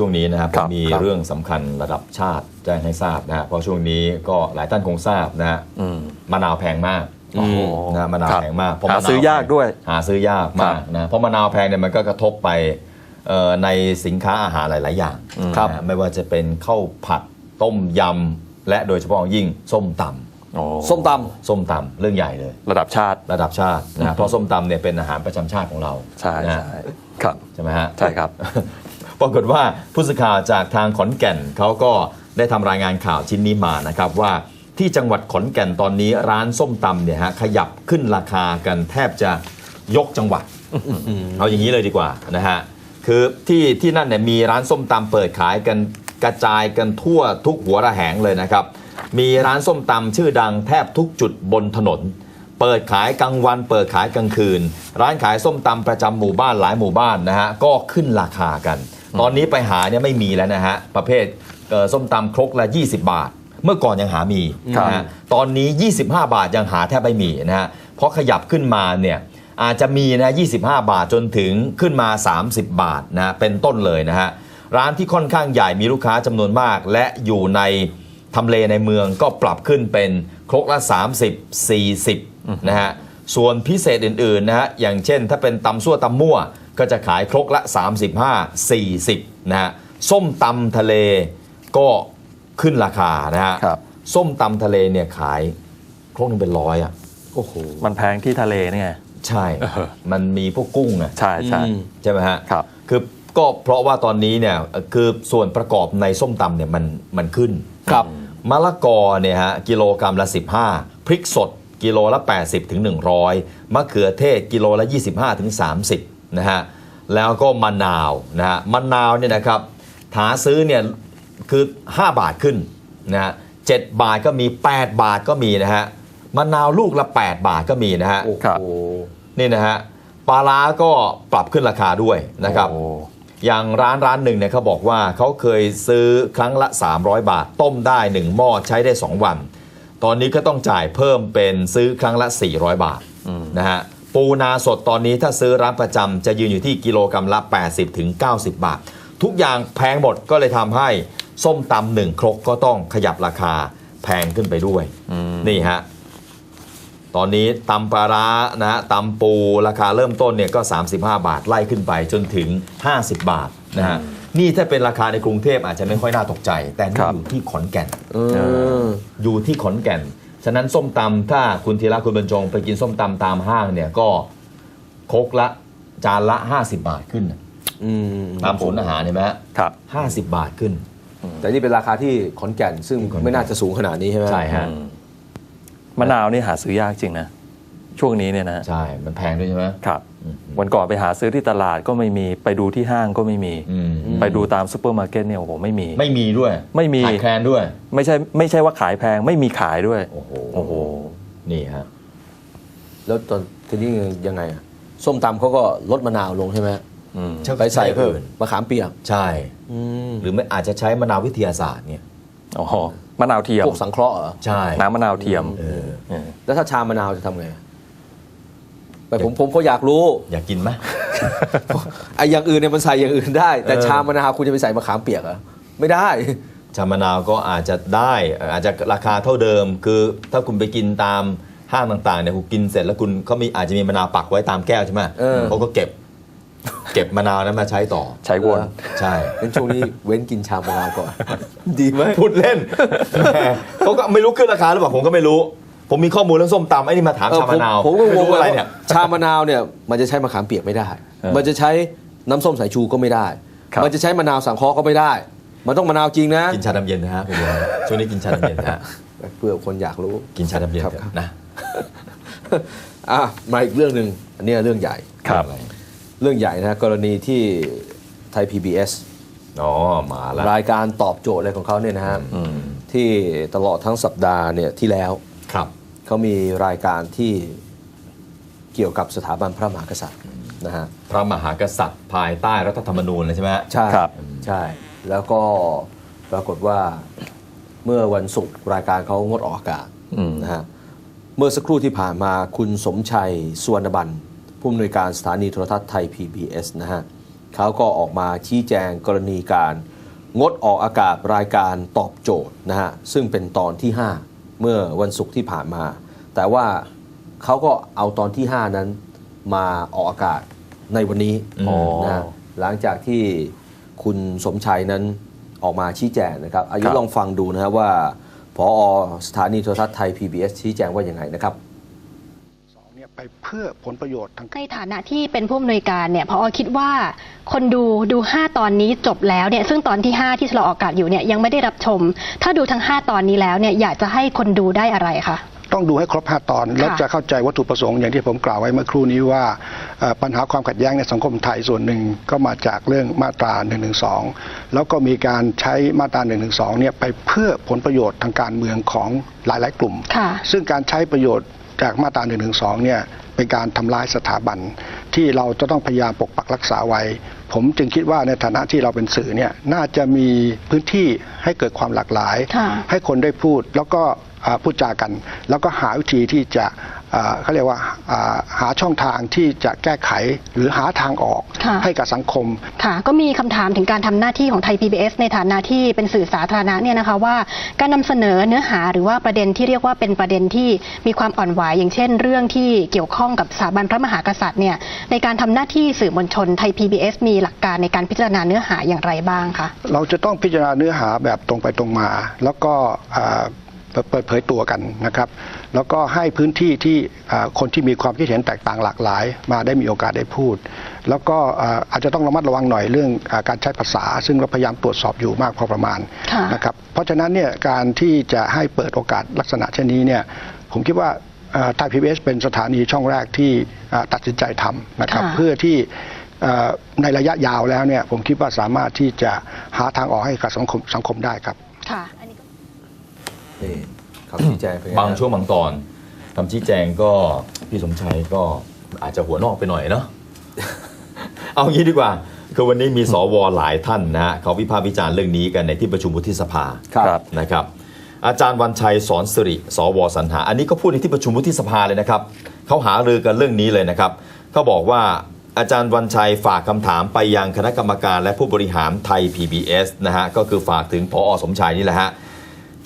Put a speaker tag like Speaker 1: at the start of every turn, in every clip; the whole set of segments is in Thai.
Speaker 1: ลับมาในช่วงนี้นะครับ
Speaker 2: ครับ
Speaker 1: มี
Speaker 2: ครับ
Speaker 1: เรื่องสำคัญระดับชาติแจ้งให้ทราบนะฮะเพราะช่วงนี้ก็หลายท่านคงทราบนะฮะ
Speaker 2: อืม
Speaker 1: มะนาวแพงมาก
Speaker 2: โอ้โห
Speaker 1: นะฮะมะนาว
Speaker 2: ครับ
Speaker 1: แพงมากเพระ
Speaker 2: หามะ
Speaker 1: นว
Speaker 2: ซื้อยากด้วย
Speaker 1: หาซื้อยากมากนะเพราะมะนาวแพงเนี่ยมันก็กระทบไปเอ่อในสินค้าอาหารหลาย ๆ อย่าง
Speaker 2: ครับ
Speaker 1: นะฮะไม่ว่าจะเป็นข้าวผัดต้มยำและโดยเฉพาะอย่างยิ่งส้มต
Speaker 2: โอ้
Speaker 3: ส้มตำ
Speaker 1: ส้มตำเรื่องใหญ่เลย
Speaker 2: ระดับชาติ
Speaker 1: ระดับชาตินะฮะเพราะส้มตำเนี่ยเป็นอาหารประจำชาติของเรา
Speaker 2: ใช่
Speaker 1: นะ
Speaker 2: ใช่
Speaker 1: ฮะ
Speaker 2: ครับ
Speaker 1: ใช่ไหมฮะ
Speaker 2: ใช่ครับ
Speaker 1: ปรากฏว่าผู้สื่อข่าวจากทางขอนแก่นเขาก็ได้ทำรายงานข่าวชิ้นนี้มานะครับว่าที่จังหวัดขอนแก่นตอนนี้ร้านส้มตำเนี่ยฮะขยับขึ้นราคากันแทบจะยกจังหวัดเอาอย่างนี้เลยดีกว่านะฮะคือที่ที่นั่นเนี่ยมีร้านส้มตำเปิดขายกันกระจายกันทั่วทุกหัวระแหงเลยนะครับ มีร้านส้มตำชื่อดังแทบทุกจุดบนถนน เปิดขายกลางวัน เปิดขายกลางคืน ร้านขายส้มตำประจำหมู่บ้านหลายหมู่บ้านนะฮะก็ขึ้นราคากัน ตอนนี้ไปหาเนี่ยไม่มีแล้วนะฮะ ประเภทเอ่อส้มตำครกละ 20 บาท เมื่อก่อนยังหามี
Speaker 2: ครับ
Speaker 1: นะฮะตอนนี้ 25 บาทยังหาแทบไม่มีนะฮะ เพราะขยับขึ้นมาเนี่ยอาจจะมีนะ 25 บาทจนถึงขึ้นมา 30 บาทนะเป็นต้นเลยนะฮะ ร้านที่ค่อนข้างใหญ่มีลูกค้าจำนวนมาก และอยู่ในทำเลในเมืองก็ปรับขึ้นเป็นครกละ 30 40นะฮะ ส่วนพิเศษอื่นๆนะฮะอย่างเช่นถ้าเป็นตำซั่วตำมั่ว ก็จะขายครกละ 35 40นะฮะส้มตำทะเลก็ขึ้นราคานะฮะ
Speaker 2: ครับ
Speaker 1: ส้มตำทะเลเนี่ยขายครกหนึงเป็นร้อยอะำ
Speaker 3: โอ้โห
Speaker 2: มันแพงที่ทะเลนี่ไง
Speaker 1: ใช่
Speaker 2: เออ
Speaker 1: มันมีพวกกุ้งอะ
Speaker 2: ใช่ใช่
Speaker 3: อืม
Speaker 1: ใช่ไหมฮะ
Speaker 2: ครับ
Speaker 1: คือก็เพราะว่าตอนนี้เนี่ยเอ่อคือส่วนประกอบในส้มตำเนี่ยมันมันขึ้น
Speaker 3: ครับ
Speaker 1: มะละกอเนี่ยฮะกิโลกรัมละ 15 พริกสด กิโลละ 80ถึง100 มะเขือเทศกิโลละ 25ถึง30 นะฮะ แล้วก็มะนาวนะฮะ มะนาวเนี่ยนะครับหาซื้อเนี่ยคือ 5 บาทขึ้นนะฮะ7บาทก็มี 8 บาทก็มีนะฮะ มะนาวลูกละ 8 บาทก็มีนะฮะ
Speaker 3: โอ้
Speaker 2: ครับ
Speaker 3: โห
Speaker 1: นี่นะฮะ ปลาร้าก็ปรับขึ้นราคาด้วยนะครับ
Speaker 2: โอ้
Speaker 1: อย่างร้านร้านหนึ่งเนี่ยเขาบอกว่าเขาเคยซื้อครั้งละ 300 บาท ต้มได้ 1 หม้อใช้ได้ 2 วัน ตอนนี้ก็ต้องจ่ายเพิ่มเป็นซื้อครั้งละ 400 บาทนะฮะปูนาสดตอนนี้ถ้าซื้อร้านประจำจะยืนอยู่ที่กิโลกรัมละ 80ถึง90บาท ทุกอย่างแพงหมดก็เลยทำให้ส้มตำหนึ่งครกก็ต้องขยับราคาแพงขึ้นไปด้วย
Speaker 2: อืม
Speaker 1: นี่ฮะ ตอนนี้ตำปลาร้านะฮะตำปูราคาเริ่มต้นเนี่ยก็ 35 บาทไล่ขึ้นไปจนถึง 50 บาทนะฮะนี่ถ้าเป็นราคาในกรุงเทพอาจจะไม่ค่อยน่าตกใจ แต่นี่
Speaker 2: ครับ
Speaker 1: อยู่ที่ขอนแก่น
Speaker 3: เออ
Speaker 1: อยู่ที่ขอนแก่น ฉะนั้นส้มตำถ้าคุณธีระคุณบรรจง ไปกินส้มตำตามห้างเนี่ยก็ครกละจานละ 50 บาทขึ้นน่ะ
Speaker 3: อืม
Speaker 1: ตามศูนย์อาหารเห็นไหมฮะ
Speaker 2: ครับ
Speaker 1: ห้าสิบบาทขึ้น
Speaker 3: แต่นี่เป็นราคาที่ขอนแก่นซึ่ง
Speaker 1: ขอนแก่น
Speaker 3: ไม่น่าจะสูงขนาดนี้ใช่ไหม
Speaker 1: ใช่ฮะ
Speaker 2: อื มมะนาวนี่หาซื้อยากจริงนะ ช่วงนี้เนี่ยนะ
Speaker 1: ใช่ มันแพงด้วยใช่ไหม
Speaker 2: ครับ
Speaker 1: อืม
Speaker 2: วันก่อนไปหาซื้อที่ตลาดก็ไม่มีไปดูที่ห้างก็ไม่มี
Speaker 1: อืม
Speaker 2: ไปดูตามซูเปอร์มาร์เก็ตเนี่ยโอ้โหไม่มี
Speaker 1: ไม่มีด้วย
Speaker 2: ไม่มี
Speaker 1: ขาดแคลนด้วย
Speaker 2: ไม่ใช่ไม่ใช่ว่าขายแพงไม่มีขายด้วย
Speaker 1: โอ้โห
Speaker 2: โอ้โห
Speaker 1: นี่ฮะ
Speaker 3: แล้วตอนทีนี้ยังไงอะส้มตำเขาก็ลดมะนาวลงใช่ไหม
Speaker 2: อืม
Speaker 3: ไปใส่เพิ่ม
Speaker 1: อื่น
Speaker 3: มะขามเปียก
Speaker 1: ใช่
Speaker 3: อืม
Speaker 1: หรือไม่อาจจะใช้มะนาววิทยาศาสตร์เนี่ย
Speaker 2: อ๋อ มะนาวเทียม
Speaker 3: พวกสังเคราะห์เหรอ
Speaker 1: ใช่
Speaker 2: น้ำมะนาวเทียม
Speaker 1: เออ
Speaker 2: เออ
Speaker 3: แล้วถ้าชามะนาวจะทำไงแต่ผมผมก็อยากรู้
Speaker 1: อยากกินไหม
Speaker 3: ไอ้อย่างอื่นเนี่ยมันใส่อย่างอื่นได้ แต่
Speaker 1: เออ
Speaker 3: ชามะนาวคุณจะไปใส่มะขามเปียกเหรอไม่ได้
Speaker 1: ชามะนาวก็อาจจะได้เอ่ออาจจะราคาเท่าเดิม คือถ้าคุณไปกินตามห้างต่างๆเนี่ยคุณกินเสร็จแล้วคุณเขามีอาจจะมีมะนาวปักไว้ตามแก้วใช่ไหม
Speaker 3: เออ
Speaker 1: เขาก็เก็บ เก็บมะนาวนั้นมาใช้ต่อ
Speaker 2: ใช้วน
Speaker 1: ใช่
Speaker 3: งั้นช่วงนี้เว้นกินชามะนาวก่อน ดีไหม
Speaker 1: พูดเล่นแหมเขาก็ไม่รู้ขึ้นราคาหรือเปล่าผมก็ไม่รู้ ผมมีข้อมูลเรื่องส้มตำไอ้นี่มาถาม
Speaker 3: เออ
Speaker 1: ชามะนาว
Speaker 3: ผมผมก็ง
Speaker 1: ไม่
Speaker 3: ง
Speaker 1: รู้อะไรเนี่ย
Speaker 3: ชามะนาวเนี่ยมันจะใช้มะขามเปียกไม่ได้
Speaker 2: เออ
Speaker 3: มันจะใช้น้ำส้มสายชูก็ไม่ได้
Speaker 2: ครับ
Speaker 3: มันจะใช้มะนาวสังเคราะห์ก็ไม่ได้ มันต้องมะนาวจริงนะ
Speaker 1: กินชาดำเย็นนะฮะคุณผู้ชมช่วงนี้กินชาดำเย็นนะฮะ
Speaker 3: เพื่อคนอยากรู้
Speaker 1: กินชาดำเย็น
Speaker 3: ครับ
Speaker 1: เถ
Speaker 3: ครับ
Speaker 1: อะนะ
Speaker 3: อะมาอีกเรื่องหนึ่งอันเนี้ยเรื่องใหญ่
Speaker 2: ครับ
Speaker 1: อะไร
Speaker 3: เรื่องใหญ่นะกรณีที่ไทย PBS
Speaker 1: อ๋อ มาแล้ว
Speaker 3: รายการตอบโจทย์อะไรของเขาเนี่ยนะฮะ
Speaker 2: อืม
Speaker 3: ที่ตลอดทั้งสัปดาห์เนี่ยที่แล้ว
Speaker 1: ครับ
Speaker 3: เขามีรายการที่เกี่ยวกับสถาบันพระมหากษัตริย์นะฮะ
Speaker 1: พระมหากษัตริย์ภายใต้รัฐธรรมนูญเลยใช่ไหมฮะ
Speaker 3: ใช่
Speaker 2: ครับ
Speaker 3: ใช่ แล้วก็ปรากฏว่าเมื่อวันศุกร์รายการเขางดออกอากาศ
Speaker 2: อืม
Speaker 3: นะฮะเมื่อสักครู่ที่ผ่านมาคุณสมชัยสวนบัน ผู้อำนวยการสถานีโทรทัศน์ไทย PBS นะฮะเขาก็ออกมาชี้แจงกรณีการงดออกอากาศรายการตอบโจทย์นะฮะซึ่งเป็นตอนที่ 5 เมื่อวันศุกร์ที่ผ่านมา แต่ว่าเขาก็เอาตอนที่ 5 นั้นมาออกอากาศในวันนี้
Speaker 1: อ๋อ
Speaker 3: นะฮะหลังจากที่คุณสมชัยนั้นออกมาชี้แจงนะครับอายุ
Speaker 2: ครับ
Speaker 3: ลองฟังดูนะครับว่าพอสถานีโทรทัศน์ไทย PBS ชี้แจงว่าอย่างไงนะครับ
Speaker 4: สองเนี่ย ไปเพื่อผลประโยชน์ทาง
Speaker 5: ในฐานะที่เป็นผู้อำนวยการเนี่ยพอคิดว่าคนดูดู 5 ตอนนี้จบแล้วเนี่ยซึ่งตอนที่ 5 ที่เราออกอากาศอยู่เนี่ยยังไม่ได้รับชม ถ้าดูทั้ง 5 ตอนนี้แล้วเนี่ยอยากจะให้คนดูได้อะไรคะ
Speaker 4: ต้องดูให้ครบ 5 ตอน แล้วจะเข้าใจวัตถุประสงค์อย่างที่ผมกล่าวไว้เมื่อครู่นี้ว่าเอ่อปัญหาความขัดแย้งในสังคมไทยส่วนหนึ่งก็มาจากเรื่องมาตรา1นึแล้วก็มีการใช้มาตรา1นึเนี่ยไปเพื่อผลประโยชน์ทางการเมืองของหลาย ๆ กลุ่ม
Speaker 5: ค่ะ
Speaker 4: ซึ่งการใช้ประโยชน์ จากมาตรา1นึเนี่ยเป็นการทำลายสถาบันที่เราจะต้องพยายามปกปักรักษาไว้ ผมจึงคิดว่าในฐานะที่เราเป็นสื่อเนี่ยน่าจะมีพื้นที่ให้เกิดความหลากหลาย
Speaker 5: ค่ะ
Speaker 4: ให้คนได้พูดแล้วก็อ่าพูดจากัน แล้วก็หาวิธีที่จะอ่า เขาเรียกว่าอ่าหาช่องทางที่จะแก้ไขหรือหาทางออก
Speaker 5: ค่ะ
Speaker 4: ให้กับสังคม
Speaker 5: ค่ะ ก็มีคำถามถึงการทำหน้าที่ของไทย PBS ในฐานะที่เป็นสื่อสาธารณะเนี่ยนะคะว่าการนำเสนอเนื้อหาหรือว่าประเด็นที่เรียกว่าเป็นประเด็นที่มีความอ่อนไหวอย่างเช่น เรื่องที่เกี่ยวข้องกับสถาบันพระมหากษัตริย์เนี่ยในการทำหน้าที่สื่อมวลชนไทย PBS มีหลักการในการพิจารณาเนื้อหาอย่างไรบ้างคะ
Speaker 4: เราจะต้องพิจารณาเนื้อหาแบบตรงไปตรงมา แล้วก็อ่า เปิดเปิดเผยตัวกันนะครับ แล้วก็ให้พื้นที่ที่อ่าคนที่มีความคิดเห็นแตกต่างหลากหลาย มาได้มีโอกาสได้พูด แล้วก็อ่าอาจจะต้องระมัดระวังหน่อยเรื่องอาการใช้ภาษา ซึ่งเราพยายามตรวจสอบอยู่มากพอประมาณ
Speaker 5: ค่ะ
Speaker 4: นะครับเพราะฉะนั้นเนี่ยการที่จะให้เปิดโอกาสลักษณะเช่นนี้เนี่ยผมคิดว่าไทยพีบีเป็นสถานีช่องแรกที่อ่าตัดสินใจทำนะครับ
Speaker 5: ค่ะ
Speaker 4: เพื่อที่เอ่อในระยะยาวแล้วเนี่ยผมคิดว่าสามารถที่จะหาทางออกให้กับสังคมสังคมได้ครับ
Speaker 5: ค่ะอั นนี้ก็
Speaker 3: นี่คำชี้แจงเป็นไง
Speaker 1: บาง
Speaker 3: ฮะ
Speaker 1: ช่วงบางตอนคำชี้แจงก็พี่สมชัยก็อาจจะหัวนอกไปหน่อยเนาะ เอางี้ดีกว่า คือวันนี้มีสวหลายท่านนะฮะเขาวิพากษ์วิจารณ์เรื่องนี้กันในที่ประชุมวุฒิสภา
Speaker 3: ครับ
Speaker 1: นะครับ อาจารย์วันชัยสอนสิริสวสรรหา อันนี้ก็พูดในที่ประชุมวุฒิสภาเลยนะครับเขาหารือกันเรื่องนี้เลยนะครับเขาบอกว่าอาจารย์วันชัยฝากคำถามไปยังคณะกรรมการและผู้บริหารไทย PBS นะฮะก็คือฝากถึงพอสมชัยนี่แหละฮะ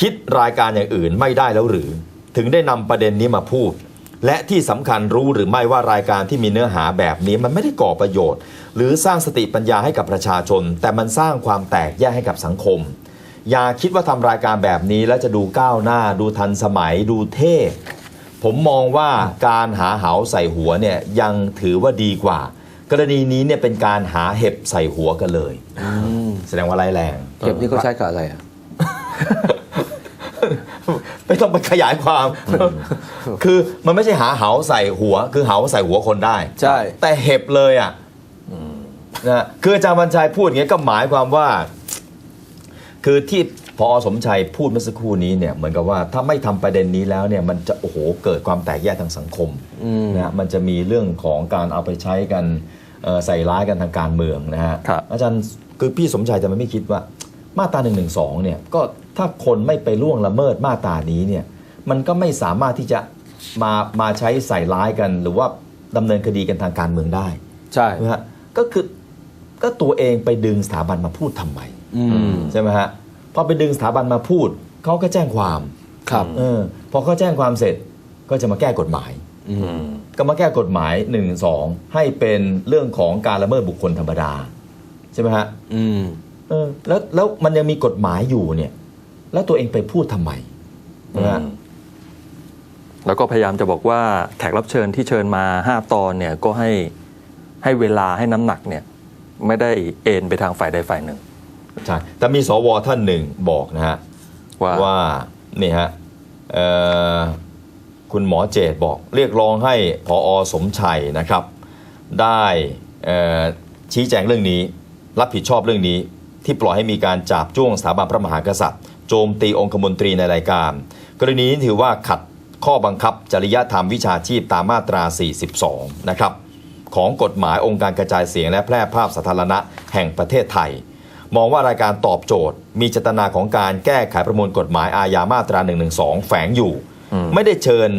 Speaker 1: คิดรายการอย่างอื่นไม่ได้แล้วหรือ ถึงได้นำประเด็นนี้มาพูด และที่สำคัญรู้หรือไม่ว่ารายการที่มีเนื้อหาแบบนี้มันไม่ได้ก่อประโยชน์ หรือสร้างสติปัญญาให้กับประชาชน แต่มันสร้างความแตกแยกให้กับสังคม อย่าคิดว่าทำรายการแบบนี้แล้วจะดูก้าวหน้า ดูทันสมัย ดูเท่ผมมองว่าการหาเหาใส่หัวเนี่ยยังถือว่าดีกว่า กรณีนี้เนี่ยเป็นการหาเห็บใส่หัวกันเลยแสดงว่าร้ายแรง
Speaker 3: เก็บนี่เขาใช้กับอะไรอะ
Speaker 1: ไม่ต้องไปขยายความ คือมันไม่ใช่หาเหาใส่หัว คือเหาใส่หัวคนได้
Speaker 3: ใช่
Speaker 1: แต่เห็บเลยอะนะคืออาจารย์บรรชัยพูดอย่างนี้ยก็หมายความว่า คือที่พอสมชัยพูดเมื่อสักครู่นี้เนี่ยเหมือนกับว่าถ้าไม่ทำประเด็นนี้แล้วเนี่ยมันจะโอ้โหเกิดความแตกแยกทางสังคมนะฮะมันจะมีเรื่องของการเอาไปใช้กันเอ่อใส่ร้ายกันทางการเมืองนะฮะ
Speaker 2: ครับ
Speaker 1: อาจารย์คือพี่สมชัยจะไม่คิดว่า มาตรา1นึเนี่ยก็ถ้าคนไม่ไปล่วงละเมิดมาตรานี้เนี่ยมันก็ไม่สามารถที่จะมามาใช้ใส่ร้ายกัน หรือว่าดำเนินคดีกันทางการเมืองได้
Speaker 3: ใช่
Speaker 1: นะฮะก็คือก็ตัวเองไปดึงสถาบันมาพูดทำไม
Speaker 3: อืม
Speaker 1: ใช่ไหมฮะพอไปดึงสถาบันมาพูดเขาก็แจ้งความ
Speaker 3: ครับ
Speaker 1: เออพอเขาแจ้งความเสร็จก็จะมาแก้กฎหมาย
Speaker 3: อืม
Speaker 1: ก็มาแก้กฎหมาย1นึให้เป็นเรื่องของการละเมิดบุคคลธรรมดา ใช่ไหมฮะ
Speaker 3: อืม
Speaker 1: เออแล้วแล้วมันยังมีกฎหมายอยู่เนี่ย แล้วตัวเองไปพูดทำไมนะฮะ
Speaker 2: แล้วก็พยายามจะบอกว่าแขกรับเชิญที่เชิญมา5ตอนเนี่ยก็ให้ให้เวลาให้น้ำหนักเนี่ยไม่ได้เอ็นไปทางฝ่ายใดฝ่ายหนึ่ง
Speaker 1: ใช่แต่มีสวท่านหนึ่งบอกนะฮะ
Speaker 2: ว่า
Speaker 1: ว่านี่ฮะเอ่อคุณหมอเจตบอกเรียกร้องให้พอสมชัยนะครับ ได้เอ่อชี้แจงเรื่องนี้ รับผิดชอบเรื่องนี้ ที่ปล่อยให้มีการจับจ้วงสถาบันพระมหากษัตริย์ โจมตีองคมนตรีในรายการ กรณีนี้ถือว่าขัดข้อบังคับจริยธรรมวิชาชีพตามมาตรา 42 นะครับของกฎหมายองค์การกระจายเสียงและแพร่ภาพสาธารณะแห่งประเทศไทย มองว่ารายการตอบโจทย์ มีเจตนาของการแก้ไขประมวลกฎหมายอาญามาตรา 112 แฝงอยู่
Speaker 2: อืม
Speaker 1: ไม่ได้เชิญ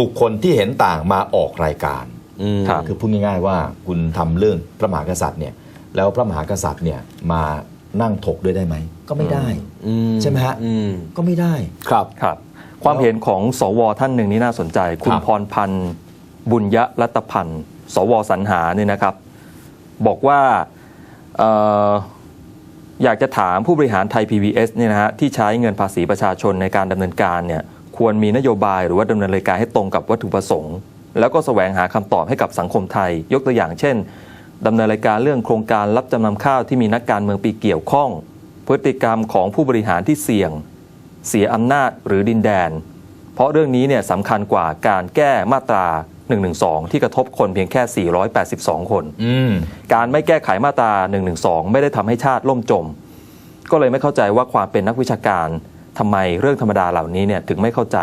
Speaker 1: บุคคลที่เห็นต่างมาออกรายการ
Speaker 3: อืม
Speaker 2: ครับ
Speaker 1: คือพูดง่ายๆว่าคุณทำเรื่องพระมหากษัตริย์เนี่ยแล้วพระมหากษัตริย์เนี่ยมา นั่งถกด้วยได้ไหม ก็ไม่ได้
Speaker 3: อืม
Speaker 1: ใช่ไหมฮะ
Speaker 3: อืม
Speaker 1: ก็ไม่ได้
Speaker 3: ครับ
Speaker 2: ครับ ความเห็นของสวท่านหนึ่งนี่น่าสนใจ คุณ
Speaker 1: ครับ
Speaker 2: พรพันธ์บุญยรัตพันธ์ สวสรรหาเนี่ยนะครับ บอกว่าเอ่ออยากจะถามผู้บริหารไทย PBS เนี่ยนะฮะที่ใช้เงินภาษีประชาชนในการดำเนินการเนี่ยควรมีนโยบายหรือว่าดำเนินรายการให้ตรงกับวัตถุประสงค์ แล้วก็แสวงหาคำตอบให้กับสังคมไทย ยกตัวอย่างเช่น ดำเนินรายการเรื่องโครงการรับจำนำข้าวที่มีนักการเมืองปีเกี่ยวข้อง พฤติกรรมของผู้บริหารที่เสี่ยง เสียอำนาจหรือดินแดน เพราะเรื่องนี้เนี่ยสำคัญกว่าการแก้มาตรา 112 ที่กระทบคนเพียงแค่ 482 คน
Speaker 1: อืม
Speaker 2: การไม่แก้ไขมาตรา 112 ไม่ได้ทำให้ชาติล่มจม ก็เลยไม่เข้าใจว่าความเป็นนักวิชาการทำไมเรื่องธรรมดาเหล่านี้เนี่ยถึงไม่เข้าใจ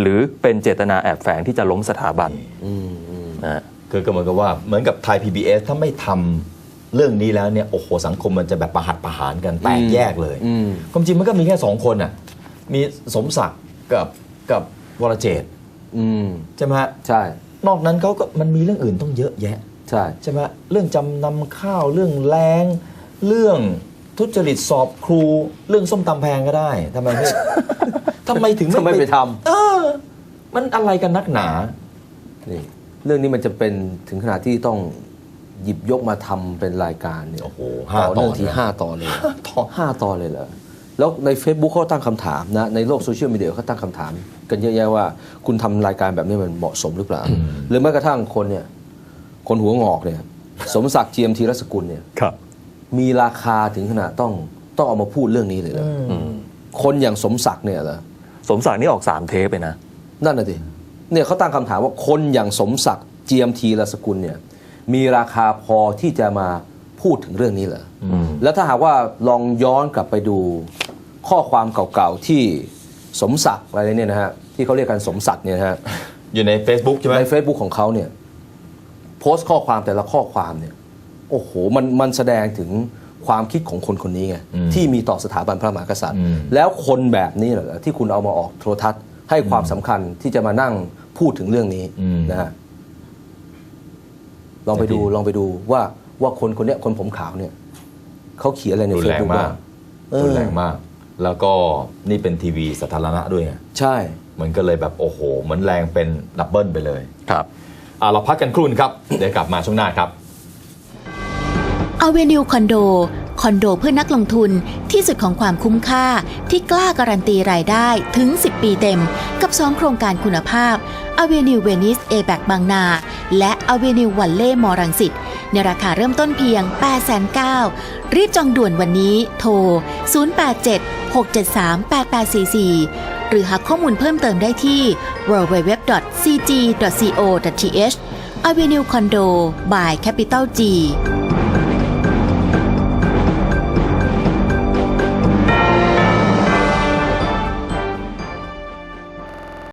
Speaker 2: หรือเป็นเจตนาแอบแฝงที่จะล้มสถาบัน
Speaker 3: อืมอืม
Speaker 2: นะฮะ
Speaker 1: คือก็เหมือนกับว่าเหมือนกับไทย PBS ถ้าไม่ทำเรื่องนี้แล้วเนี่ยโอ้โหสังคมมันจะแบบประหัตประหารกันแตกแยกเลย
Speaker 3: อืม
Speaker 1: ความจริงมันก็มีแค่สองคนอะมีสมศักดิ์กับกับวรเจตน์
Speaker 3: อืม
Speaker 1: ใช่ไหมฮะ
Speaker 3: ใช่
Speaker 1: นอกนั้นเขาก็มันมีเรื่องอื่นต้องเยอะแยะ
Speaker 3: ใช่
Speaker 1: ใช่ไหมเรื่องจำนำข้าวเรื่องแรงเรื่องทุจริตสอบครูเรื่องส้มตำแพงก็ได้ทำไมไม่ทำไมถึง
Speaker 3: ทำไมไปท
Speaker 1: เออ มันอะไรกันนักหนาำ
Speaker 3: นี่ เรื่องนี้มันจะเป็นถึงขนาดที่ต้องหยิบยกมาทำเป็นรายการเนี่ย
Speaker 1: โอ้โหห้า
Speaker 3: ต่อเนื่อง
Speaker 1: ตอน
Speaker 3: ที
Speaker 1: เลย
Speaker 3: ห้าตอนเลย
Speaker 1: ต่อ
Speaker 3: ห้าตอนเลยเหรอแล้วใน Facebook เขาตั้งคำถามนะในโลกโซเชียลมีเดียเขาตั้งคำถาม กันเยอะแยะว่า คุณทำรายการแบบนี้มันเหมาะสมหรือเปล่า หรือแม้กระทั่งคนเนี่ย คนหัวงอกเนี่ย สมศักดิ์เจียมธีรสกุลเนี่ย
Speaker 2: ครับ
Speaker 3: มีราคาถึงขนาดต้องต้องเอามาพูดเรื่องนี้เลยเหรออคนอย่างสมศักดิ์เนี่ยเหรอ
Speaker 2: สมศักดิ์นี่ออก3เทปไปนะ
Speaker 3: นั่นน่ะดิ เนี่ยเขาตั้งคำถามว่าคนอย่างสมศักดิ์เจียมทีรสกุลเนี่ยมีราคาพอที่จะมาพูดถึงเรื่องนี้เหรออแล้วถ้าหากว่าลองย้อนกลับไปดูข้อความเก่าๆที่สมศักดิ์อะไรเนี่ยนะฮะที่เขาเรียกกันสมศักดิ์เนี่ยนะฮะ
Speaker 1: อยู่ใน Facebook ใช่ไหม
Speaker 3: ใน Facebook ของเขาเนี่ยโพสต์ข้อความแต่ละข้อความเนี่ยโอ้โหมันมันแสดงถึงความคิดของคนคนนี้ไงที่มีต่อสถาบันพระมหากษัตริย์ แล้วคนแบบนี้เหรอที่คุณเอามาออกโทรทัศน์ ให้ความสำคัญที่จะมานั่งพูดถึงเรื่องนี้นะฮะลองไปดูลองไปดูว่าว่าคนคนเนี้ยคนผมขาวเนี่ยเขาเขียนอะไรใน
Speaker 1: รุน
Speaker 3: เฟซ
Speaker 1: แรง
Speaker 3: บุ๊ก
Speaker 1: มา
Speaker 3: บ้ากงเออ
Speaker 1: รุนแรงมาก แล้วก็นี่เป็นทีวีสาธารณะด้วยไง
Speaker 3: ใช่
Speaker 1: มันก็เลยแบบโอ้โหเหมือนแรงเป็นดับเบิลไปเลย
Speaker 2: ครับ
Speaker 1: อะเราพักกันครู่นงครับ เดี๋ยวกลับมาช่วงหน้าครับ
Speaker 6: อเวนิวคอนโดค อนโดเพื่อนักลงทุนที่สุดของความคุ้มค่าที่กล้าการันตีรายได้ถึง 10 ปีเต็ม กับ 2 โครงการคุณภาพอเวนิวเวนิสเอแบกบางนา และอเวนิววันเล่มอรังสิตในราคาเริ่มต้นเพียง8,900รีบจองด่วนวันนี้ โทร 087-673-8844 หรือหาข้อมูลเพิ่มเติมได้ที่ www.cg.co.th Avenue Condo by Capital G